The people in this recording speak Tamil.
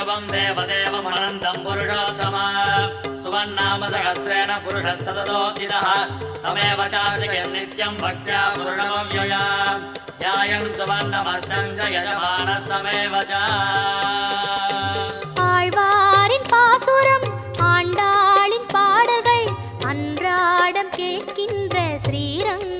सुमन्तम् पुरुषोत्तमा सुवन्नाम सहस्रेण पुरुषस्तदोदितः तमेव चार्जयन् नित्यम् भक्त्या पूर्णमव्यया ध्यायन् सुवर्णमस्यम् च यजमानस्तमेव च ஆழ்வாரின் பாசுரம் ஆண்டாளின் பாடல்கள் அன்றாடம் கேட்கின்ற ஸ்ரீரங்கம்